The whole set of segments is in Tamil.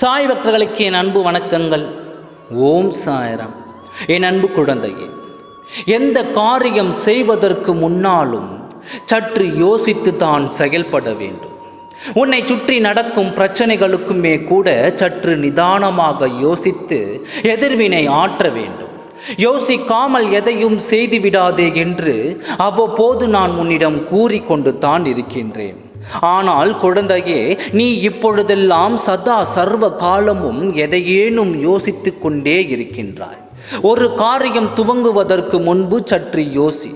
சாய் பக்தர்களுக்கு என் அன்பு வணக்கங்கள். ஓம் சாயரம். என் அன்பு குழந்தையே எந்த காரியம் செய்வதற்கு முன்னாலும் சற்று யோசித்து தான் செயல்பட வேண்டும். உன்னை சுற்றி நடக்கும் பிரச்சனைகளுக்குமே கூட சற்று நிதானமாக யோசித்து எதிர்வினை ஆற்ற வேண்டும். யோசிக்காமல் எதையும் செய்துவிடாதே என்று அவ்வப்போது நான் உன்னிடம் கூறிக்கொண்டு தான் இருக்கின்றேன். ஆனால் குழந்தையே நீ இப்பொழுதெல்லாம் சதா சர்வ காலமும் எதையேனும் யோசித்து கொண்டே இருக்கின்றாய். ஒரு காரியம் துவங்குவதற்கு முன்பு சற்று யோசி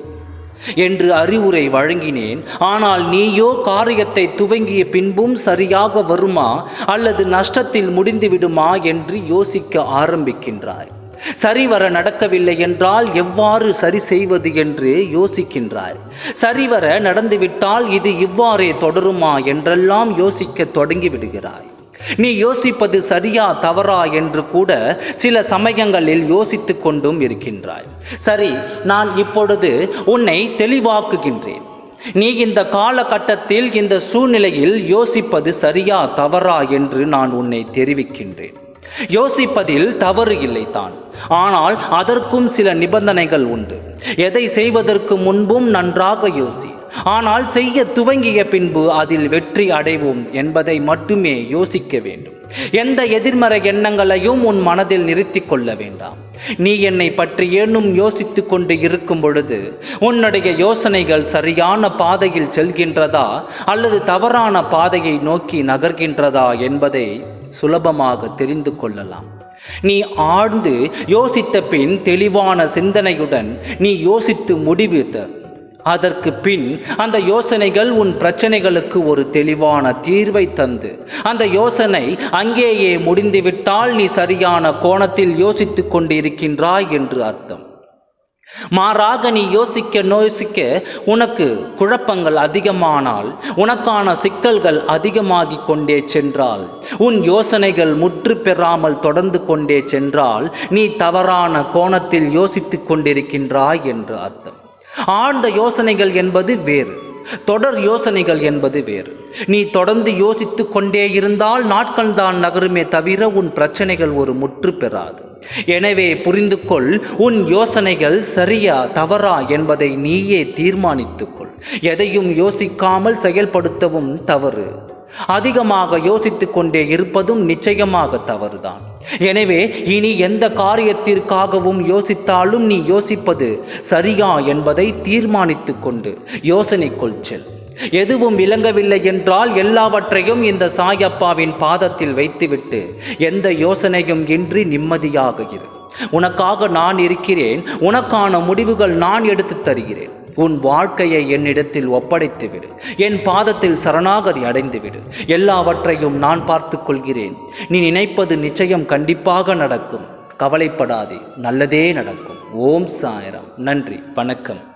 என்று அறிவுரை வழங்கினேன். ஆனால் நீயோ காரியத்தை துவங்கிய பின்பும் சரியாக வருமா அல்லது நஷ்டத்தில் முடிந்துவிடுமா என்று யோசிக்க ஆரம்பிக்கின்றாய். சரிவர நடக்கவில்லை என்றால் எவ்வாறு சரி செய்வது என்று யோசிக்கின்றாய் சரிவர நடந்துவிட்டால் இது இவ்வாறே தொடருமா என்றெல்லாம் யோசிக்க தொடங்கி விடுகிறாய் நீ யோசிப்பது சரியா தவறா என்று கூட சில சமயங்களில் யோசித்து கொண்டும் இருக்கின்றாய். சரி நான் இப்பொழுது உன்னை தெளிவாக்குகின்றேன். நீ இந்த காலகட்டத்தில் இந்த சூழ்நிலையில் யோசிப்பது சரியா தவறா என்று நான் உன்னை தெரிவிக்கின்றேன். யோசிப்பதில் தவறு இல்லைதான் ஆனால் அதற்கும் சில நிபந்தனைகள் உண்டு. எதை செய்வதற்கு முன்பும் நன்றாக யோசி. ஆனால் செய்ய துவங்கிய பின்பு அதில் வெற்றி அடைவோம் என்பதை மட்டுமே யோசிக்க வேண்டும். எந்த எதிர்மறை எண்ணங்களையும் உன் மனதில் நிறுத்தி கொள்ள வேண்டாம். நீ என்னை பற்றி ஏனும் யோசித்து கொண்டு இருக்கும் பொழுது உன்னுடைய யோசனைகள் சரியான பாதையில் செல்கின்றதா அல்லது தவறான பாதையை நோக்கி நகர்கின்றதா என்பதை சுலபமாக தெரிந்து கொள்ளலாம். நீ ஆழ்ந்து யோசித்த பின் தெளிவான சிந்தனையுடன் நீ யோசித்து முடிவித்த அதற்கு பின் அந்த யோசனைகள் உன் பிரச்சனைகளுக்கு ஒரு தெளிவான தீர்வை தந்து. அந்த யோசனை அங்கேயே முடிந்துவிட்டால் நீ சரியான கோணத்தில் யோசித்து கொண்டிருக்கின்றாய் என்று அர்த்தம். மாறாக நீ யோசிக்க யோசிக்க உனக்கு குழப்பங்கள் அதிகமானால் உனக்கான சிக்கல்கள் அதிகமாகிக் கொண்டே சென்றால் உன் யோசனைகள் முற்று பெறாமல் தொடர்ந்து கொண்டே சென்றால் நீ தவறான கோணத்தில் யோசித்துக் கொண்டிருக்கின்றாய் என்று அர்த்தம். ஆழ்ந்த யோசனைகள் என்பது வேறு தொடர் யோசனைகள் என்பது வேறு. நீ தொடர்ந்து யோசித்து கொண்டே இருந்தால் நாட்கள் தான் நகருமே தவிர உன் பிரச்சனைகள் ஒரு முற்று பெறாது. எனவே புரிந்து கொள் உன் யோசனைகள் சரியா தவறா என்பதை நீயே தீர்மானித்துக்கொள். எதையும் யோசிக்காமல் செயல்படுத்தவும் தவறு. அதிகமாக யோசித்து கொண்டே இருப்பதும் நிச்சயமாக தவறுதான். எனவே இனி எந்த காரியத்திற்காகவும் யோசித்தாலும் நீ யோசிப்பது சரியா என்பதை தீர்மானித்து கொண்டு யோசனைக்குள் செல். எதுவும் விளங்கவில்லை என்றால் எல்லாவற்றையும் இந்த சாயப்பாவின் பாதத்தில் வைத்துவிட்டு எந்த யோசனையும் இன்றி நிம்மதியாக இரு. உனக்காக நான் இருக்கிறேன் உனக்கான முடிவுகள் நான் எடுத்து தருகிறேன். உன் வாழ்க்கையை என்னிடத்தில் ஒப்படைத்து விடு. என் பாதத்தில் சரணாகதி அடைந்து விடு. எல்லாவற்றையும் நான் பார்த்து கொள்கிறேன். நீ நினைப்பது நிச்சயம் கண்டிப்பாக நடக்கும். கவலைப்படாதே நல்லதே நடக்கும். ஓம் சாயரம். நன்றி வணக்கம்.